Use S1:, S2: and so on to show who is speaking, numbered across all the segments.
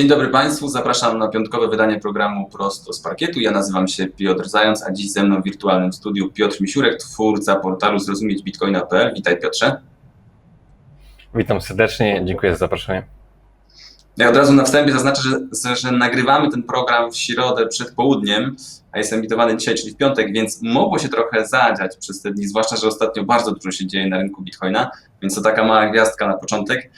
S1: Dzień dobry Państwu, zapraszam na piątkowe wydanie programu Prosto z Parkietu. Ja nazywam się Piotr Zając, a dziś ze mną w wirtualnym studiu Piotr Misiurek, twórca portalu zrozumieć-bitcoina.pl. Witaj Piotrze.
S2: Witam serdecznie, dziękuję za zaproszenie.
S1: Ja od razu na wstępie zaznaczę, że, że nagrywamy ten program w środę przed południem, a jest emitowany dzisiaj, czyli w piątek, więc mogło się trochę zadziać przez te dni, zwłaszcza, że ostatnio bardzo dużo się dzieje na rynku bitcoina, więc to taka mała gwiazdka na początek.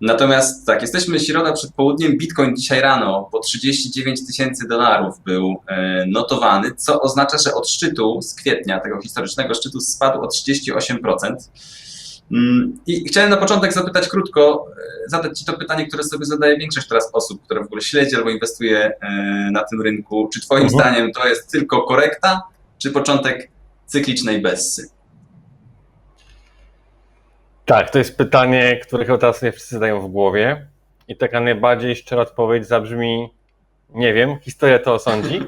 S1: Natomiast tak, jesteśmy środa przed południem, bitcoin dzisiaj rano po 39 tysięcy dolarów był e, notowany, co oznacza, że od szczytu z kwietnia, tego historycznego szczytu spadł o 38%. Mm, I chciałem na początek zapytać krótko, e, zadać Ci to pytanie, które sobie zadaje większość teraz osób, które w ogóle śledzi albo inwestuje e, na tym rynku. Czy Twoim
S2: Mhm.
S1: zdaniem to jest tylko korekta, czy początek cyklicznej bessy?
S2: Tak, to jest pytanie, które chyba teraz nie wszyscy zadają w głowie. I taka najbardziej szczera odpowiedź zabrzmi: Nie wiem, historia to osądzi.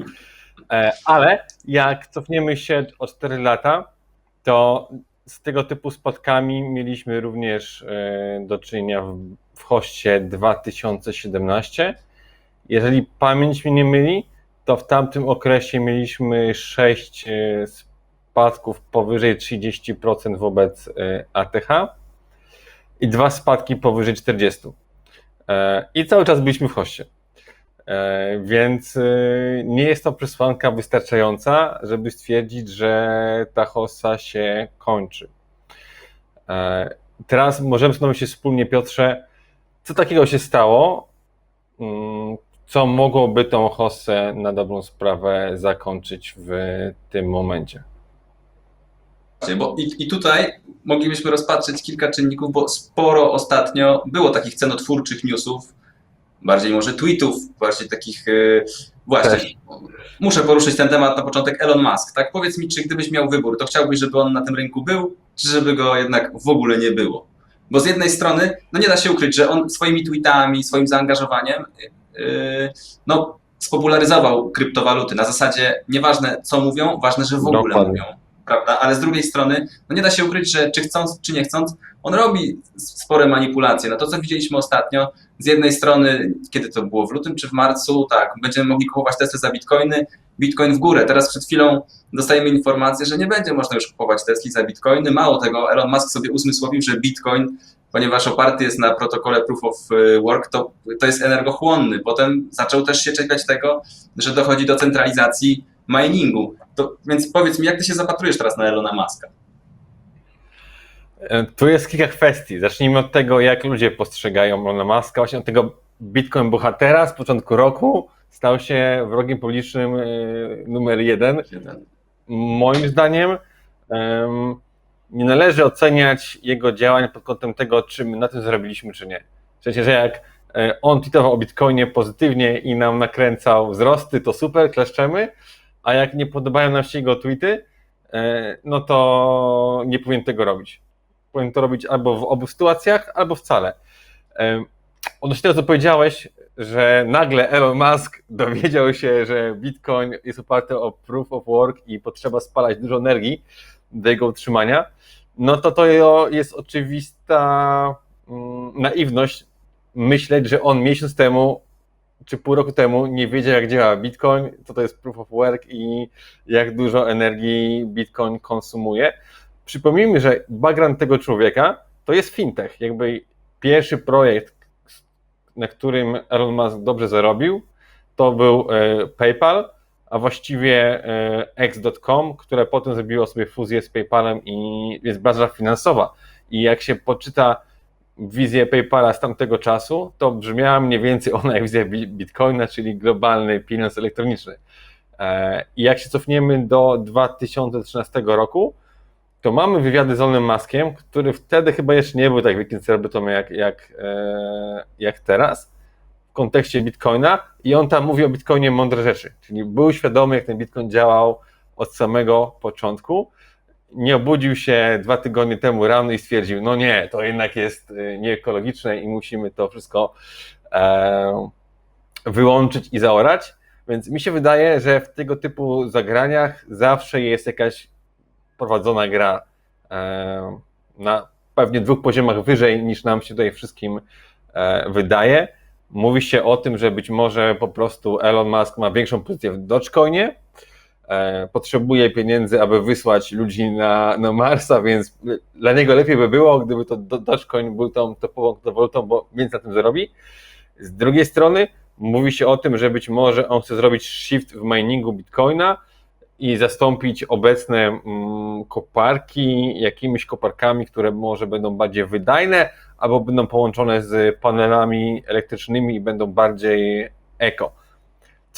S2: E, Ale jak cofniemy się o 4 lata, to z tego typu spotkami mieliśmy również e, do czynienia w, hoście 2017. Jeżeli pamięć mnie nie myli, to w tamtym okresie mieliśmy 6 e, spadków powyżej 30% wobec ATH i dwa spadki powyżej 40. E, I cały czas byliśmy w hoście. E, Więc e, nie jest to przesłanka wystarczająca, żeby stwierdzić, że ta hossa się kończy. Teraz możemy zastanowić się wspólnie, Piotrze, co takiego się stało, mm, co mogłoby tą hossę na dobrą sprawę zakończyć w tym momencie.
S1: Bo i, I tutaj moglibyśmy rozpatrzeć kilka czynników, bo sporo ostatnio było takich cenotwórczych newsów, bardziej może tweetów, bardziej takich. e, Właśnie.
S2: Też.
S1: Muszę poruszyć ten temat na początek. Elon Musk, tak? Powiedz mi, czy gdybyś miał wybór, to chciałbyś, żeby on na tym rynku był, czy żeby go jednak w ogóle nie było? Bo z jednej strony, no nie da się ukryć, że on swoimi tweetami, swoim zaangażowaniem, yy, no, spopularyzował kryptowaluty. Na zasadzie nieważne co mówią, ważne, że w ogóle
S2: Dokładnie.
S1: mówią. Prawda? Ale z drugiej strony, no nie da się ukryć, że czy chcąc, czy nie chcąc, on robi spore manipulacje. No to, co widzieliśmy ostatnio, z jednej strony, kiedy to było w lutym czy w marcu, tak, będziemy mogli kupować testy za bitcoiny, bitcoin w górę. Teraz przed chwilą dostajemy informację, że nie będzie można już kupować Tesli za bitcoiny. Mało tego, Elon Musk sobie uzmysłowił, że bitcoin, ponieważ oparty jest na protokole Proof of y, Work, to, to jest energochłonny. Potem zaczął też się czepiać tego, że dochodzi do centralizacji miningu. To, więc powiedz mi, jak ty się zapatrujesz teraz na Elona Muska?
S2: E, Tu jest kilka kwestii. Zacznijmy od tego, jak ludzie postrzegają Elona Muska. Właśnie od tego Bitcoin bohatera z początku roku stał się wrogiem publicznym e, numer jeden.
S1: Jeden.
S2: Moim zdaniem em, nie należy oceniać jego działań pod kątem tego, czy my na tym zarobiliśmy, czy nie. W sensie, że jak e, on tweetował o Bitcoinie pozytywnie i nam nakręcał wzrosty, to super, kleszczemy, a jak nie podobają nam się jego tweety, e, no to nie powinien tego robić. Powinien to robić albo w obu sytuacjach, albo wcale. Em, Odnośnie tego, co powiedziałeś, że nagle Elon Musk dowiedział się, że Bitcoin jest oparty o proof of work i potrzeba spalać dużo energii do jego utrzymania, no to to jest oczywista mm, naiwność myśleć, że on miesiąc temu czy pół roku temu nie wiedział, jak działa Bitcoin, co to jest proof of work i jak dużo energii Bitcoin konsumuje. Przypomnijmy, że background tego człowieka to jest fintech. Jakby pierwszy projekt, na którym Elon Musk dobrze zarobił, to był e, PayPal, a właściwie e, X.com, które potem zrobiło sobie fuzję z PayPalem i jest baza finansowa. I jak się poczyta wizję PayPala z tamtego czasu, to brzmiała mniej więcej ona jak wizja Bi- Bitcoina, czyli globalny pieniądz elektroniczny. E, I jak się cofniemy do 2013 roku, to mamy wywiady z Elonem Muskiem, który wtedy chyba jeszcze nie był tak wielkim celebrytą jak, jak, e, jak teraz w kontekście Bitcoina i on tam mówi o Bitcoinie mądre rzeczy, czyli był świadomy jak ten Bitcoin działał od samego początku. Nie obudził się dwa tygodnie temu rano i stwierdził, no nie, to jednak jest e, nieekologiczne i musimy to wszystko e, wyłączyć i zaorać. Więc mi się wydaje, że w tego typu zagraniach zawsze jest jakaś prowadzona gra e, na pewnie dwóch poziomach wyżej niż nam się tutaj wszystkim e, wydaje. Mówi się o tym, że być może po prostu Elon Musk ma większą pozycję w Dogecoinie, potrzebuje pieniędzy, aby wysłać ludzi na, na Marsa, więc dla niego lepiej by było, gdyby to Do- Dogecoin był tą topową kryptowalutą, bo więcej na tym zarobi. Z drugiej strony mówi się o tym, że być może on chce zrobić shift w miningu Bitcoina i zastąpić obecne mm, koparki jakimiś koparkami, które może będą bardziej wydajne, albo będą połączone z panelami elektrycznymi i będą bardziej eko.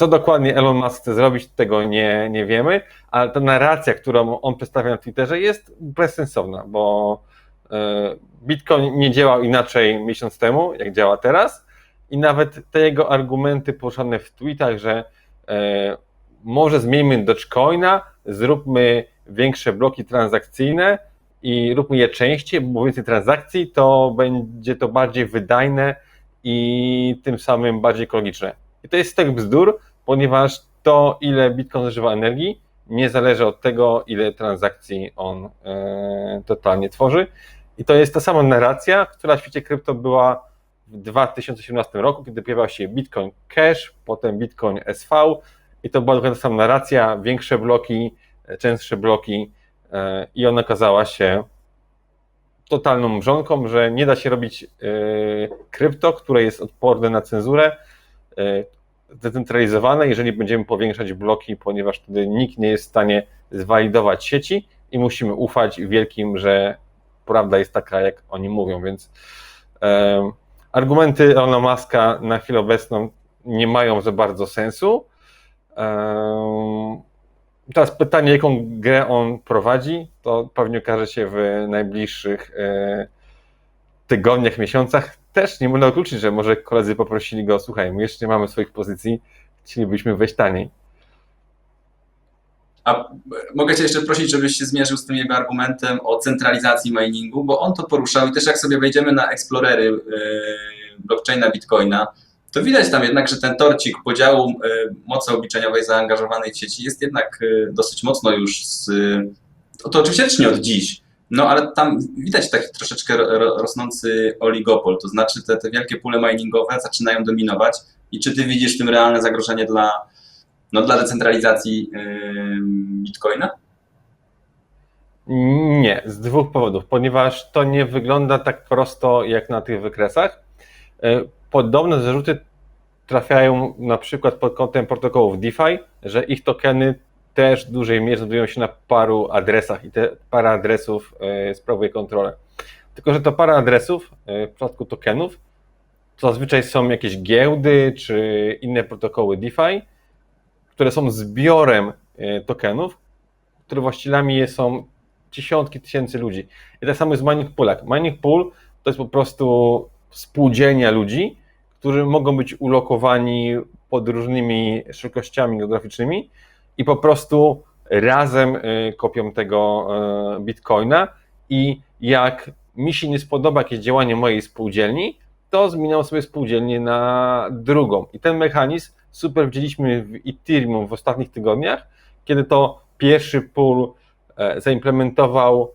S2: Co dokładnie Elon Musk chce zrobić, tego nie, nie wiemy, ale ta narracja, którą on przedstawia na Twitterze jest bezsensowna, bo e, Bitcoin nie działał inaczej miesiąc temu, jak działa teraz i nawet te jego argumenty poruszane w tweetach, że e, może zmieńmy Dogecoina, zróbmy większe bloki transakcyjne i róbmy je częściej, bo więcej transakcji, to będzie to bardziej wydajne i tym samym bardziej ekologiczne. I to jest stek bzdur, ponieważ to, ile Bitcoin zużywa energii, nie zależy od tego, ile transakcji on e, totalnie tworzy. I to jest ta sama narracja, która w świecie krypto była w 2017 roku, kiedy pojawiał się Bitcoin Cash, potem Bitcoin SV i to była dokładnie ta sama narracja, większe bloki, e, częstsze bloki e, i ona okazała się totalną mrzonką, że nie da się robić krypto, które jest odporne na cenzurę, zdecentralizowane, jeżeli będziemy powiększać bloki, ponieważ wtedy nikt nie jest w stanie zwalidować sieci i musimy ufać wielkim, że prawda jest taka, jak oni mówią, więc e, argumenty Elona Muska na chwilę obecną nie mają za bardzo sensu. E, teraz pytanie, jaką grę on prowadzi, to pewnie okaże się w najbliższych e, tygodniach, miesiącach. Też nie można wykluczyć, że może koledzy poprosili go, słuchaj, my jeszcze nie mamy swoich pozycji, chcielibyśmy wejść taniej.
S1: A mogę Cię jeszcze prosić, żebyś się zmierzył z tym jego argumentem o centralizacji miningu, bo on to poruszał i też jak sobie wejdziemy na eksplorery yy, blockchaina Bitcoina, to widać tam jednak, że ten torcik podziału yy, mocy obliczeniowej zaangażowanej w sieci jest jednak yy, dosyć mocno już z... To, to oczywiście nie od dziś, no ale tam widać taki troszeczkę ro, ro, rosnący oligopol, to znaczy te, te wielkie pule miningowe zaczynają dominować i czy Ty widzisz w tym realne zagrożenie dla no, dla decentralizacji yy, Bitcoina?
S2: Nie, z dwóch powodów, ponieważ to nie wygląda tak prosto jak na tych wykresach. E, Podobne zarzuty trafiają na przykład pod kątem protokołów DeFi, że ich tokeny też w dużej mierze znajdują się na paru adresach i te para adresów e, sprawuje kontrolę. Tylko, że to para adresów e, w przypadku tokenów to zazwyczaj są jakieś giełdy czy inne protokoły DeFi, które są zbiorem e, tokenów, które właścicielami są dziesiątki tysięcy ludzi. I tak samo jest w Mining Poolach. Mining Pool to jest po prostu spółdzielnia ludzi, którzy mogą być ulokowani pod różnymi szerokościami geograficznymi i po prostu razem y, kopią tego y, bitcoina i jak mi się nie spodoba jakieś działanie mojej spółdzielni, to zmieniam sobie spółdzielnię na drugą. I ten mechanizm super widzieliśmy w Ethereum w ostatnich tygodniach, kiedy to pierwszy pool e, zaimplementował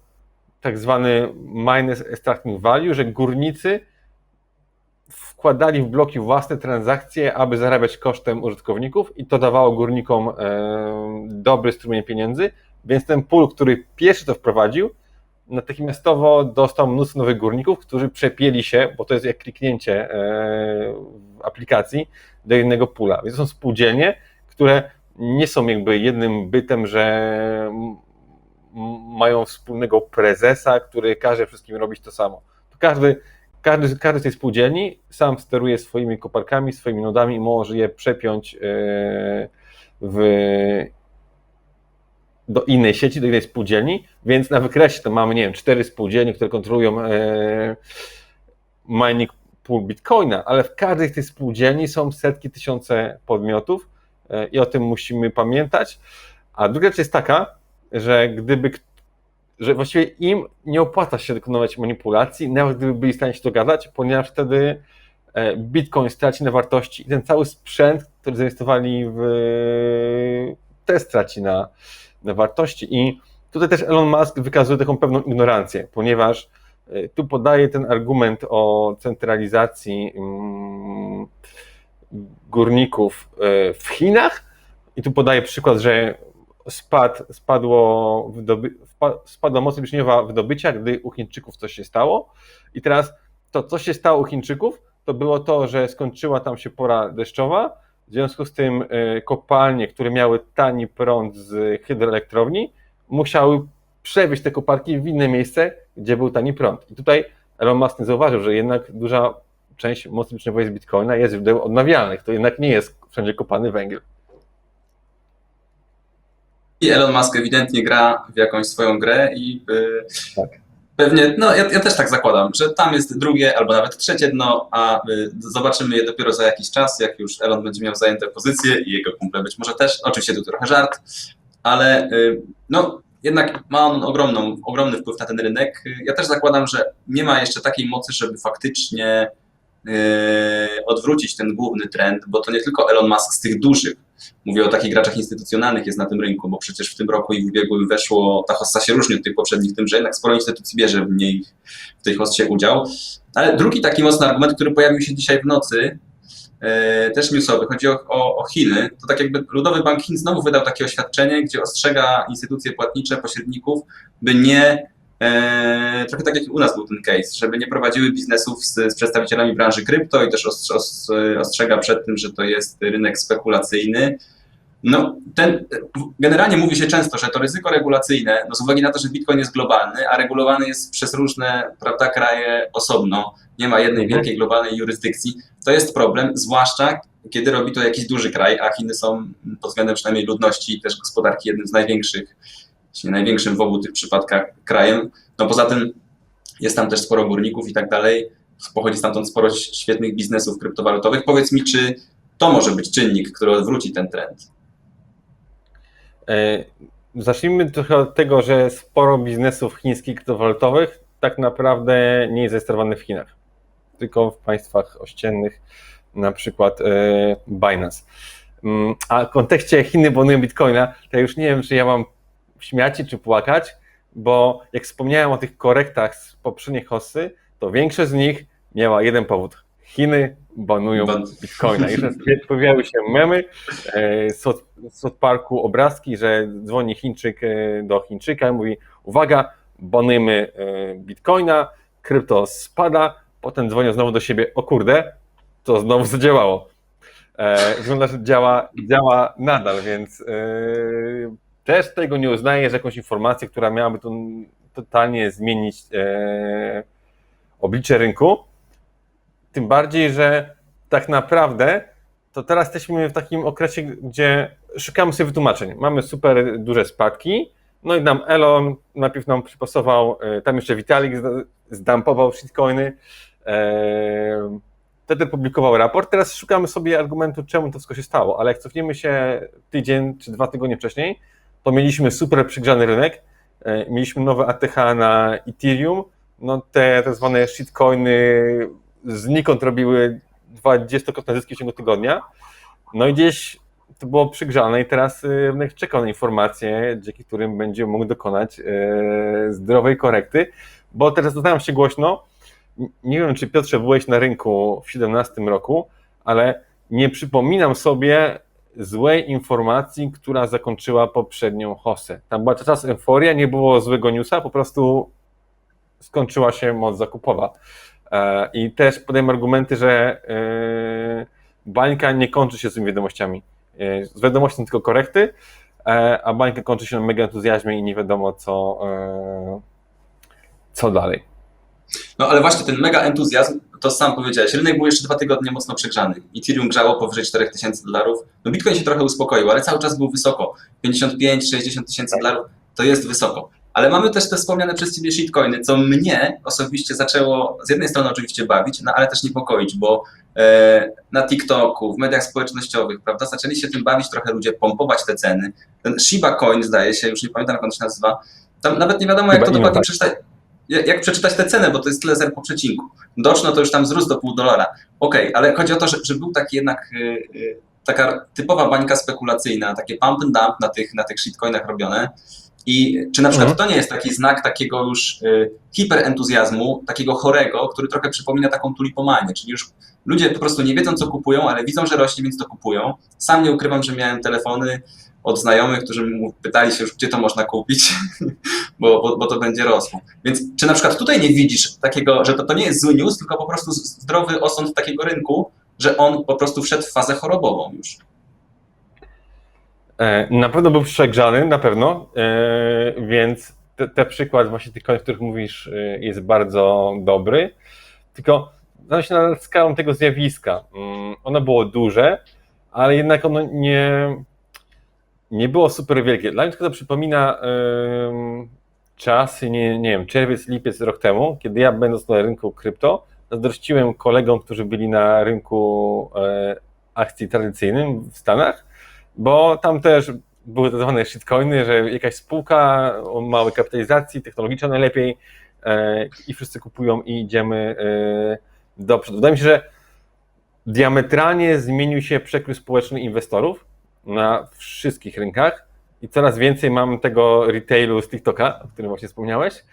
S2: tak zwany minus extracting value, że górnicy wkładali w bloki własne transakcje, aby zarabiać kosztem użytkowników i to dawało górnikom e, dobry strumień pieniędzy, więc ten pool, który pierwszy to wprowadził, natychmiastowo dostał mnóstwo nowych górników, którzy przepięli się, bo to jest jak kliknięcie e, w aplikacji, do jednego pula. Więc to są spółdzielnie, które nie są jakby jednym bytem, że mają wspólnego prezesa, który każe wszystkim robić to samo. To każdy, każdy, każdy z tej spółdzielni sam steruje swoimi koparkami, swoimi nodami i może je przepiąć e, w, do innej sieci, do innej spółdzielni, więc na wykresie to mamy, nie wiem, cztery spółdzielnie, które kontrolują e, mining pool Bitcoina, ale w każdej z tych spółdzielni są setki, tysiące podmiotów e, i o tym musimy pamiętać. A druga rzecz jest taka, że gdyby, że właściwie im nie opłaca się dokonywać manipulacji, nawet gdyby byli w stanie się dogadać, ponieważ wtedy e, Bitcoin straci na wartości i ten cały sprzęt, który zainwestowali w też straci na, na wartości. I tutaj też Elon Musk wykazuje taką pewną ignorancję, ponieważ y, tu podaje ten argument o centralizacji mm, górników y, w Chinach i tu podaje przykład, że spad, spadło, wydoby, wpa- spadła moc obliczeniowa wydobycia, gdy u Chińczyków coś się stało i teraz to, co się stało u Chińczyków, to było to, że skończyła tam się pora deszczowa, w związku z tym y, kopalnie, które miały tani prąd z hydroelektrowni, musiały przewieźć te koparki w inne miejsce, gdzie był tani prąd. I tutaj Elon Musk zauważył, że jednak duża część mocy obliczeniowej z Bitcoina jest źródeł odnawialnych. To jednak nie jest wszędzie kopany węgiel.
S1: I Elon Musk ewidentnie gra w jakąś swoją grę i y,
S2: Tak.
S1: pewnie, no ja, ja też tak zakładam, że tam jest drugie albo nawet trzecie dno, a y, zobaczymy je dopiero za jakiś czas, jak już Elon będzie miał zajęte pozycje i jego kumple być może też. Oczywiście to trochę żart, ale y, no jednak ma on ogromną, ogromny wpływ na ten rynek. Ja też zakładam, że nie ma jeszcze takiej mocy, żeby faktycznie y, odwrócić ten główny trend, bo to nie tylko Elon Musk z tych dużych, Mówię o takich graczach instytucjonalnych jest na tym rynku, bo przecież w tym roku i w ubiegłym weszło, ta hossa się różni od tych poprzednich, tym, że jednak sporo instytucji bierze w niej, w tej udział. Ale drugi taki mocny argument, który pojawił się dzisiaj w nocy, e, też newsowy, chodzi o, o, o Chiny, to tak jakby Ludowy Bank Chin znowu wydał takie oświadczenie, gdzie ostrzega instytucje płatnicze, pośredników, by nie, e, trochę tak jak u nas był ten case, żeby nie prowadziły biznesów z, z przedstawicielami branży krypto i też ostrze, os- ostrzega przed tym, że to jest rynek spekulacyjny. No, ten, generalnie mówi się często, że to ryzyko regulacyjne, no z uwagi na to, że Bitcoin jest globalny, a regulowany jest przez różne prawda, kraje osobno, nie ma jednej
S2: Mhm.
S1: wielkiej globalnej jurysdykcji, to jest problem, zwłaszcza kiedy robi to jakiś duży kraj, a Chiny są pod względem przynajmniej ludności i też gospodarki jednym z największych, największym w obu tych przypadkach krajem. No poza tym jest tam też sporo górników i tak dalej, pochodzi stamtąd sporo świetnych biznesów kryptowalutowych. Powiedz mi, czy to może być czynnik, który odwróci ten trend?
S2: E, Zacznijmy trochę od tego, że sporo biznesów chińskich kryptowalutowych tak naprawdę nie jest zarejestrowane w Chinach, tylko w państwach ościennych, na przykład e, Binance. Mm, A w kontekście Chiny bonują Bitcoina, to ja już nie wiem, czy ja mam śmiać się, czy płakać, bo jak wspomniałem o tych korektach z poprzedniej hossy, to większość z nich miała jeden powód. Chiny banują
S1: Ban-
S2: Bitcoina. Teraz pojawiały się memy e, z South- Parku, obrazki, że dzwoni Chińczyk e, do Chińczyka i mówi uwaga, banujemy e, Bitcoina, krypto spada, potem dzwonią znowu do siebie, o kurde, to znowu zadziałało. E, Wygląda, że działa, działa nadal, więc też tego nie uznaję, że jakąś informację, która miałaby tu totalnie zmienić e, oblicze rynku. Tym bardziej, że tak naprawdę to teraz jesteśmy w takim okresie, gdzie szukamy sobie wytłumaczeń. Mamy super duże spadki, no i nam Elon najpierw nam przypasował, e, tam jeszcze Vitalik zda- zdampował shitcoiny, e, wtedy publikował raport, teraz szukamy sobie argumentu, czemu to wszystko się stało, ale jak cofniemy się tydzień czy dwa tygodnie wcześniej, to mieliśmy super przygrzany rynek, e, mieliśmy nowe ATH na Ethereum, no te tak zwane shitcoiny znikąd robiły 20-krotne zyski w ciągu tygodnia, no i gdzieś to było przygrzane i teraz y, rynek czeka na informacje, dzięki którym będzie mógł dokonać e, zdrowej korekty, bo teraz doznałem się głośno, nie wiem czy Piotrze byłeś na rynku w 2017 roku, ale nie przypominam sobie złej informacji, która zakończyła poprzednią hossę. Tam była czas euforia, nie było złego newsa, po prostu skończyła się moc zakupowa. E, I też podejmę argumenty, że e, bańka nie kończy się z tymi wiadomościami. E, Z wiadomości są tylko korekty, a bańka kończy się na mega entuzjazmie i nie wiadomo co, co dalej.
S1: No ale właśnie ten mega entuzjazm, to sam powiedziałeś, rynek był jeszcze dwa tygodnie mocno przegrzany. Ethereum grzało powyżej 4000 dolarów. No Bitcoin się trochę uspokoił, ale cały czas był wysoko. 55-60 tysięcy dolarów to jest wysoko. Ale mamy też te wspomniane przez Ciebie shitcoiny, co mnie osobiście zaczęło z jednej strony oczywiście bawić, no ale też niepokoić, bo e, na TikToku, w mediach społecznościowych, prawda, zaczęli się tym bawić trochę ludzie, pompować te ceny. Ten Shiba Coin zdaje się, już nie pamiętam jak on się nazywa, tam nawet nie wiadomo jak
S2: Shiba
S1: to dokładnie
S2: tak.
S1: przeczytać jak przeczytać tę cenę, bo to jest tyle zer po przecinku. Doczno to już tam wzrósł do pół dolara. Okej, ale chodzi o to, że, że był taki jednak y, y, taka typowa bańka spekulacyjna, takie pump and dump na tych, na tych shitcoinach robione I czy na przykład
S2: Mhm.
S1: to nie jest taki znak takiego już y, hiperentuzjazmu, takiego chorego, który trochę przypomina taką tulipomanię, czyli już ludzie po prostu nie wiedzą, co kupują, ale widzą, że rośnie, więc to kupują. Sam nie ukrywam, że miałem telefony od znajomych, którzy pytali się już, gdzie to można kupić, bo, bo, bo to będzie rosło. Więc czy na przykład tutaj nie widzisz takiego, że to, to nie jest zły news, tylko po prostu zdrowy osąd takiego rynku, że on po prostu wszedł w fazę chorobową już.
S2: E, Na pewno był przegrzany, na pewno, e, więc te, te przykład właśnie tych koni, o których mówisz, e, jest bardzo dobry. Tylko zastanawiam się nad skalą tego zjawiska. Mm, Ono było duże, ale jednak ono nie, nie było super wielkie. Dla mnie to przypomina em, czasy, nie, nie wiem, czerwiec, lipiec rok temu, kiedy ja będąc na rynku krypto, zazdrościłem kolegom, którzy byli na rynku e, akcji tradycyjnym w Stanach, bo tam też były tak zwane shitcoiny, że jakaś spółka o małej kapitalizacji, technologiczna najlepiej e, i wszyscy kupują i idziemy e, do przodu. Wydaje mi się, że diametralnie zmienił się przekrój społeczny inwestorów na wszystkich rynkach i coraz więcej mamy tego retailu z TikToka, o którym właśnie wspomniałeś,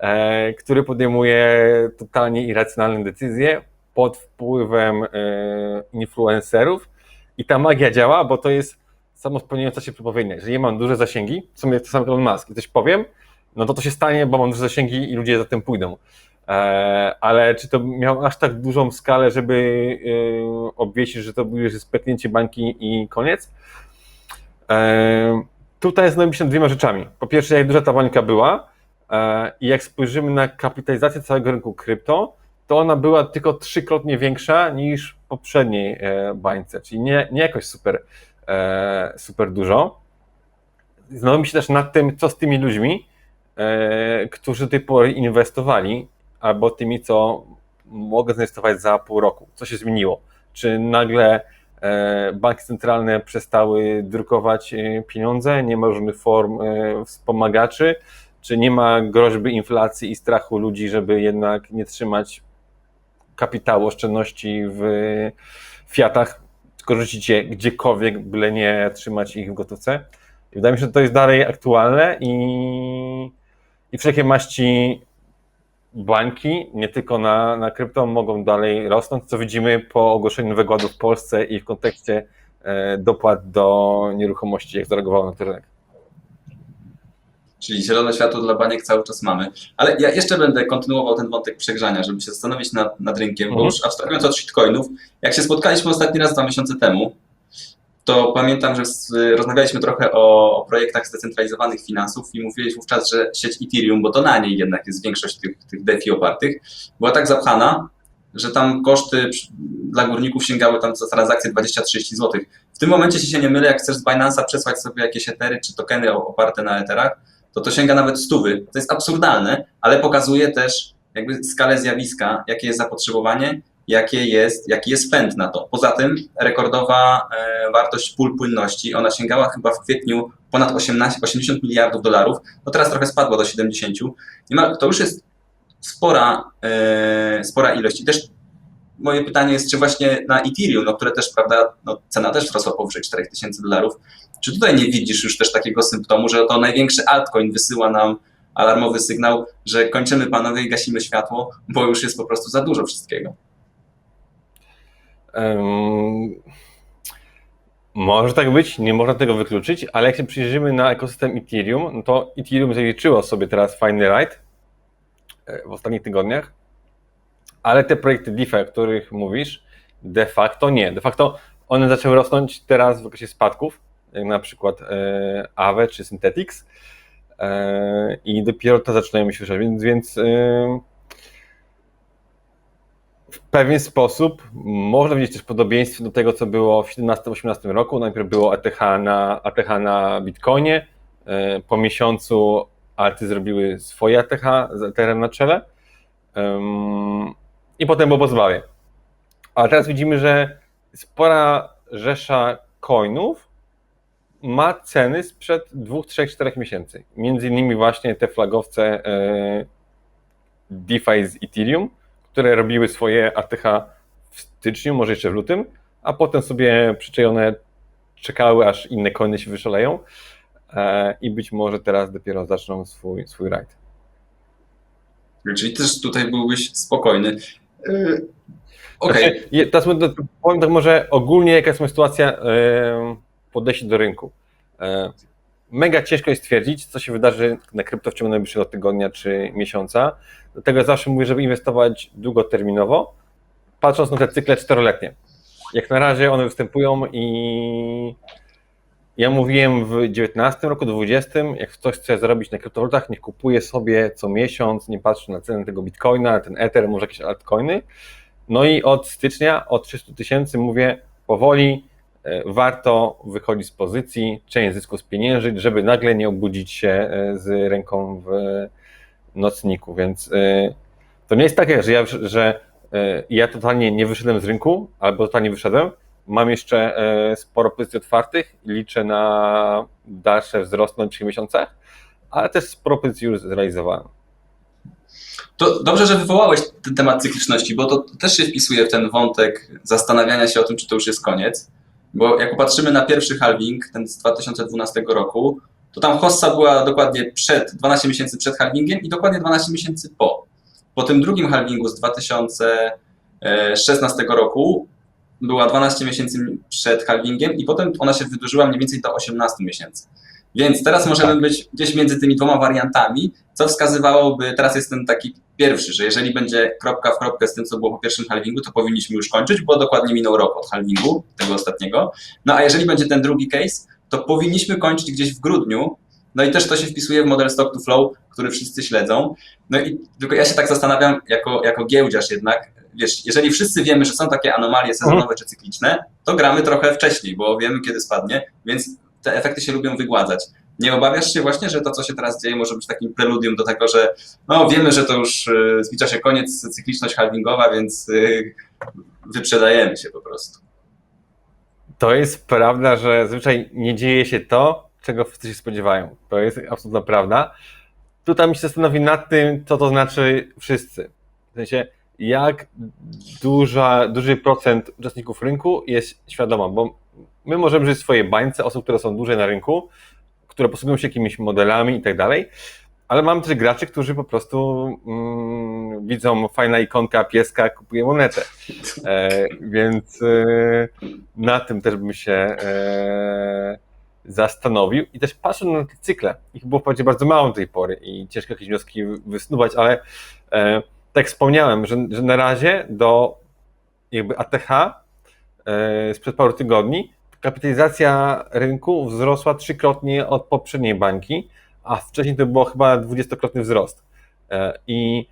S2: e, który podejmuje totalnie irracjonalne decyzje pod wpływem e, influencerów i ta magia działa, bo to jest samospełniająca się przepowiednia. Jeżeli mam duże zasięgi, w sumie to samo Elon Musk, i coś powiem, no to to się stanie, bo mam duże zasięgi i ludzie za tym pójdą. E, ale czy to miał aż tak dużą skalę, żeby e, obwiesić, że to już jest pęknięcie bańki i koniec? E, tutaj zastanowić się dwiema rzeczami. Po pierwsze, jak duża ta bańka była i jak spojrzymy na kapitalizację całego rynku krypto, to ona była tylko trzykrotnie większa niż w poprzedniej bańce, czyli nie, nie jakoś super, super dużo. Zastanowić się też nad tym, co z tymi ludźmi, którzy do tej pory inwestowali, albo tymi, co mogę zainwestować za pół roku. Co się zmieniło? Czy nagle e, banki centralne przestały drukować e, pieniądze, nie ma różnych form e, wspomagaczy, czy nie ma groźby inflacji i strachu ludzi, żeby jednak nie trzymać kapitału, oszczędności w fiatach, tylko rzucić je gdziekolwiek, byle nie trzymać ich w gotówce. Wydaje mi się, że to jest dalej aktualne i, i wszelkie maści bańki, nie tylko na, na krypto, mogą dalej rosnąć, co widzimy po ogłoszeniu nowego ładu w Polsce i w kontekście e, dopłat do nieruchomości, jak zareagował na ten rynek.
S1: Czyli zielone światło dla baniek cały czas mamy. Ale ja jeszcze będę kontynuował ten wątek przegrzania, żeby się zastanowić nad, nad rynkiem, bo
S2: Mhm.
S1: już abstrahując od shitcoinów, jak się spotkaliśmy ostatni raz dwa miesiące temu, to pamiętam, że rozmawialiśmy trochę o, o projektach zdecentralizowanych finansów i mówiłeś wówczas, że sieć Ethereum, bo to na niej jednak jest większość tych, tych DeFi opartych, była tak zapchana, że tam koszty dla górników sięgały tam za transakcję 20-30 zł. W tym momencie, jeśli się nie mylę, jak chcesz z Binance'a przesłać sobie jakieś etery czy tokeny oparte na eterach, to to sięga nawet stówy. To jest absurdalne, ale pokazuje też jakby skalę zjawiska, jakie jest zapotrzebowanie, jakie jest, jaki jest pęd na to. Poza tym rekordowa e, wartość pól płynności, ona sięgała chyba w kwietniu ponad 18, 80 miliardów dolarów, no teraz trochę spadła do 70. I ma, to już jest spora, e, spora ilość. I też moje pytanie jest, czy właśnie na Ethereum, no, które też, prawda, no, cena też wzrosła powyżej 4000 dolarów, czy tutaj nie widzisz już też takiego symptomu, że to największy altcoin wysyła nam alarmowy sygnał, że kończymy panowie i gasimy światło, bo już jest po prostu za dużo wszystkiego.
S2: Em, może tak być, nie można tego wykluczyć, ale jak się przyjrzymy na ekosystem Ethereum, no to Ethereum zaliczyło sobie teraz fajny rajd e, w ostatnich tygodniach, ale te projekty DeFi, o których mówisz, de facto nie. De facto one zaczęły rosnąć teraz w okresie spadków, jak na przykład e, Aave czy Synthetix e, i dopiero to zaczynają się ruszać, więc, więc w pewien sposób można widzieć też podobieństwo do tego, co było w 17-18 roku. Najpierw było ATH na, ATH na Bitcoinie, e, po miesiącu alty zrobiły swoje ATH z Etherem na czele i potem było pozbawie. A teraz widzimy, że spora rzesza coinów ma ceny sprzed 2, 3, 4 miesięcy. Między innymi właśnie te flagowce e, DeFi z Ethereum, które robiły swoje ATH w styczniu, może jeszcze w lutym, a potem sobie przyczajone czekały, aż inne coiny się wyszaleją. e, i być może teraz dopiero zaczną swój, swój rajd.
S1: Czyli też tutaj byłbyś spokojny. Yy, Okej,
S2: Znaczy, teraz powiem tak może ogólnie, jaka jest moja sytuacja e, podejście do rynku. Mega ciężko jest stwierdzić, co się wydarzy na krypto w ciągu najbliższego tygodnia czy miesiąca. Dlatego zawsze mówię, żeby inwestować długoterminowo, patrząc na te cykle czteroletnie. Jak na razie one występują i ja mówiłem w 19 roku, 20, jak ktoś chce zarobić na kryptowalutach, niech kupuje sobie co miesiąc, nie patrzy na cenę tego bitcoina, ten ether, może jakieś altcoiny. No i od stycznia, od 300 tysięcy mówię, powoli warto wychodzić z pozycji, część zysku spieniężyć, żeby nagle nie obudzić się e, z ręką w nocniku, więc e, to nie jest takie, że ja, że e, ja totalnie nie wyszedłem z rynku, albo totalnie wyszedłem, mam jeszcze e, sporo pozycji otwartych i liczę na dalsze wzrost w najbliższych miesiącach, ale też sporo pozycji już zrealizowałem.
S1: to dobrze, że wywołałeś ten temat cykliczności, bo to też się wpisuje w ten wątek zastanawiania się o tym, czy to już jest koniec. Bo jak popatrzymy na pierwszy halving, ten z 2012 roku, to tam hossa była dokładnie przed, 12 miesięcy przed halvingiem i dokładnie 12 miesięcy po. Po tym drugim halvingu z 2016 roku była 12 miesięcy przed halvingiem i potem ona się wydłużyła mniej więcej do 18 miesięcy. Więc teraz możemy być gdzieś między tymi dwoma wariantami, co wskazywałoby, teraz jest ten taki pierwszy, że jeżeli będzie kropka w kropkę z tym, co było po pierwszym halvingu, to powinniśmy już kończyć, bo dokładnie minął rok od halvingu, tego ostatniego. No a jeżeli będzie ten drugi case, to powinniśmy kończyć gdzieś w grudniu, no i też to się wpisuje w model stock to flow, który wszyscy śledzą. No i tylko ja się tak zastanawiam, jako, jako giełdziarz jednak, wiesz, jeżeli wszyscy wiemy, że są takie anomalie sezonowe czy cykliczne, to gramy trochę wcześniej, bo wiemy, kiedy spadnie, więc te efekty się lubią wygładzać. Nie obawiasz się właśnie, że to, co się teraz dzieje, może być takim preludium do tego, że no wiemy, że to już y, zbliża się koniec, cykliczność halvingowa, więc y, wyprzedajemy się po prostu.
S2: To jest prawda, że zazwyczaj nie dzieje się to, czego wszyscy się spodziewają. To jest absolutna prawda. Tutaj mi się zastanowi nad tym, co to znaczy wszyscy. W sensie, jak duża, duży procent uczestników rynku jest świadoma, bo my możemy żyć w swojej bańce osób, które są dłużej na rynku, które posługują się jakimiś modelami i tak dalej, ale mamy też graczy, którzy po prostu mm, widzą fajna ikonka pieska, kupuje monetę. E, więc e, na tym też bym się e, zastanowił i też patrząc na te cykle, ich było wprawdzie bardzo mało do tej pory i ciężko jakieś wnioski wysnuwać, ale e, tak wspomniałem, że, że na razie do jakby ATH e, sprzed paru tygodni kapitalizacja rynku wzrosła trzykrotnie od poprzedniej bańki, a wcześniej to było chyba dwudziestokrotny wzrost. E, I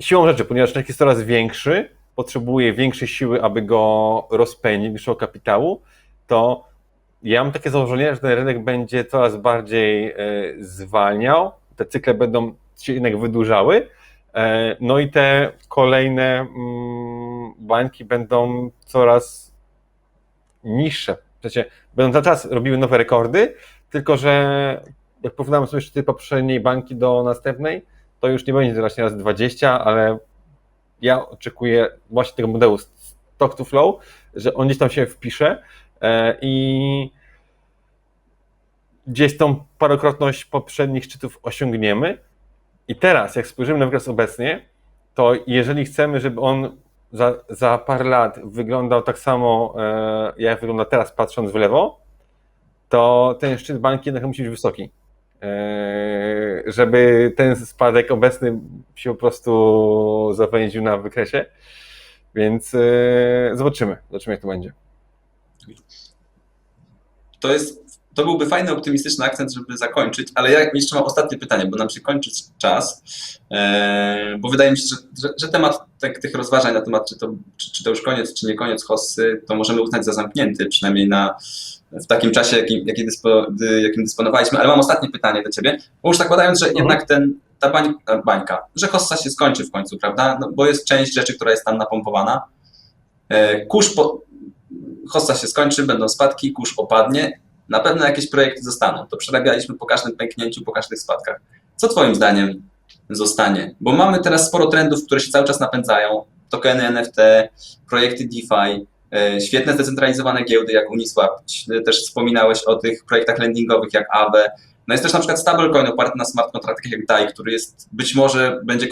S2: siłą rzeczy, ponieważ rynek jest coraz większy, potrzebuje większej siły, aby go rozpędzić, większego kapitału, to ja mam takie założenie, że ten rynek będzie coraz bardziej e, zwalniał, te cykle będą się jednak wydłużały, e, no i te kolejne mm, bańki będą coraz niższe. Sensie będą cały czas robiły nowe rekordy, tylko że jak porównamy sobie szczyty poprzedniej bańki do następnej, to już nie będzie właśnie razy 20, ale ja oczekuję właśnie tego modelu stock to flow, że on gdzieś tam się wpisze e, i gdzieś tą parokrotność poprzednich szczytów osiągniemy. I teraz, jak spojrzymy na wykres obecnie, to jeżeli chcemy, żeby on za, za parę lat wyglądał tak samo, e, jak wygląda teraz, patrząc w lewo, to ten szczyt banki jednak musi być wysoki. E, żeby ten spadek obecny się po prostu zawęził na wykresie. Więc e, zobaczymy, zobaczymy jak to będzie.
S1: To jest, to byłby fajny, optymistyczny akcent, żeby zakończyć, ale ja jeszcze mam ostatnie pytanie, bo nam się kończy czas, e, bo wydaje mi się, że, że, że temat tak, tych rozważań na temat, czy to, czy, czy to już koniec, czy nie koniec hossy, to możemy uznać za zamknięty, przynajmniej na, w takim czasie, jakim, jaki dyspo, dy, jakim dysponowaliśmy. Ale mam ostatnie pytanie do Ciebie, bo już zakładając, że jednak ten, ta bań, bańka, że hossa się skończy w końcu, prawda? No, bo jest część rzeczy, która jest tam napompowana. E, kurz po, hossa się skończy, będą spadki, kurz opadnie, na pewno jakieś projekty zostaną. To przerabialiśmy po każdym pęknięciu, po każdych spadkach. Co Twoim zdaniem zostanie? Bo mamy teraz sporo trendów, które się cały czas napędzają. Tokeny NFT, projekty DeFi. E, Świetne zdecentralizowane giełdy jak Uniswap. E, Też wspominałeś o tych projektach lendingowych jak Aave. No jest też na przykład stablecoin oparty na smart kontraktach jak DAI, który jest być może będzie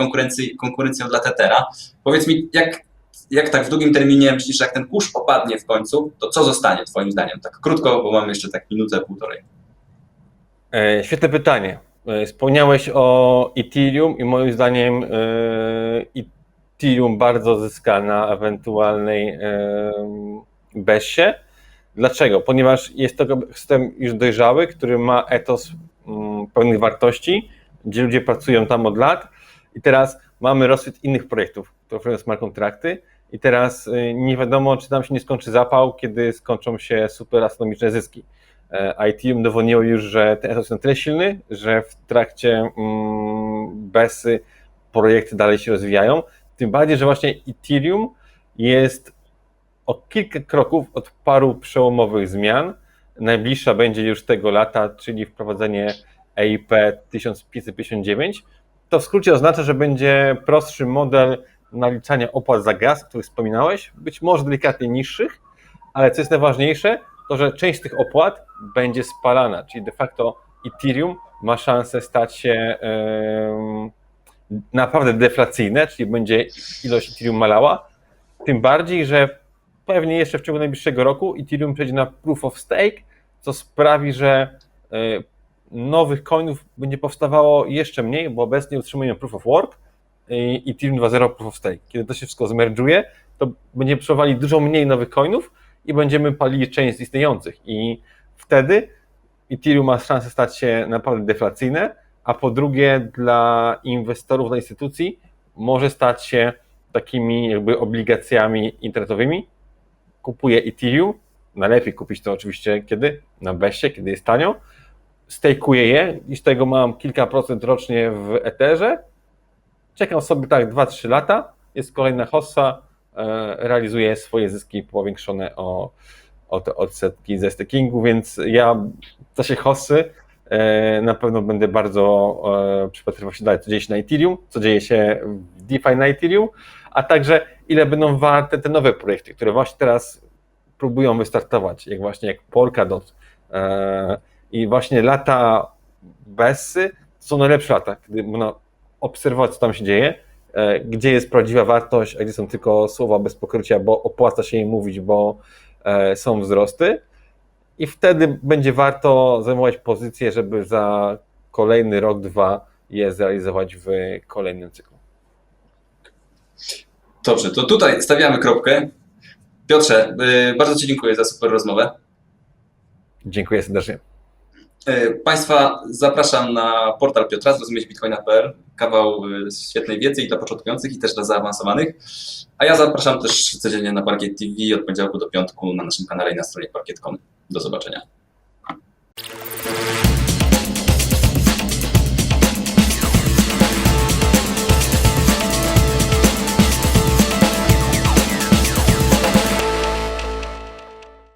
S1: konkurencją dla Tethera. Powiedz mi, jak, jak tak w długim terminie myślisz, że jak ten kurz opadnie w końcu, to co zostanie twoim zdaniem? Tak krótko, bo mamy jeszcze tak minutę, półtorej.
S2: E, Świetne pytanie. E, Wspomniałeś o Ethereum i moim zdaniem e, Ethereum bardzo zyska na ewentualnej BESie. Dlaczego? Ponieważ jest to system już dojrzały, który ma etos mm, pełnych wartości, gdzie ludzie pracują tam od lat i teraz mamy rozkwit innych projektów, oferują smart kontrakty i teraz y, nie wiadomo, czy tam się nie skończy zapał, kiedy skończą się super astronomiczne zyski. E, Ethereum udowodniło już, że ten etos jest na tyle silny, że w trakcie mm, BESy projekty dalej się rozwijają. Tym bardziej, że właśnie Ethereum jest o kilka kroków od paru przełomowych zmian. Najbliższa będzie już tego lata, czyli wprowadzenie EIP 1559. To w skrócie oznacza, że będzie prostszy model naliczania opłat za gaz, o których wspominałeś, być może delikatnie niższych, ale co jest najważniejsze, to że część tych opłat będzie spalana, czyli de facto Ethereum ma szansę stać się em, naprawdę deflacyjne, czyli będzie ilość Ethereum malała, tym bardziej, że pewnie jeszcze w ciągu najbliższego roku Ethereum przejdzie na Proof of Stake, co sprawi, że e, nowych coinów będzie powstawało jeszcze mniej, bo obecnie utrzymujemy Proof of Work i Ethereum 2.0 Proof of Stake. Kiedy to się wszystko zmerdżuje, to będziemy przesuwali dużo mniej nowych coinów i będziemy palili część z istniejących i wtedy Ethereum ma szansę stać się naprawdę deflacyjne, a po drugie dla inwestorów, dla instytucji może stać się takimi jakby obligacjami internetowymi. Kupuję Ethereum, najlepiej kupić to oczywiście kiedy? Na Beście, kiedy jest tanio, stejkuję je i z tego mam kilka procent rocznie w Etherze, czekam sobie tak 2-3 lata, jest kolejna hossa, e, realizuję swoje zyski powiększone o, o te odsetki ze stakingu, więc ja w czasie hossy e, na pewno będę bardzo e, przypatrywał się dalej, co dzieje się na Ethereum, co dzieje się w DeFi na Ethereum, a także ile będą warte te nowe projekty, które właśnie teraz próbują wystartować, jak właśnie jak Polkadot. I właśnie lata Bessy to są najlepsze lata, kiedy można obserwować, co tam się dzieje, e, gdzie jest prawdziwa wartość, a gdzie są tylko słowa bez pokrycia, bo opłaca się im mówić, bo e, są wzrosty. I wtedy będzie warto zajmować pozycję, żeby za kolejny rok, dwa je zrealizować w kolejnym cyklu.
S1: Dobrze, to tutaj stawiamy kropkę. Piotrze, y, bardzo Ci dziękuję za super rozmowę.
S2: Dziękuję serdecznie.
S1: E, państwa zapraszam na portal Piotra zrozumieć bitcoina.pl, kawał e, świetnej wiedzy i dla początkujących i też dla zaawansowanych. A ja zapraszam też codziennie na Parkiet TV od poniedziałku do piątku na naszym kanale i na stronie parkiet.com. Do zobaczenia.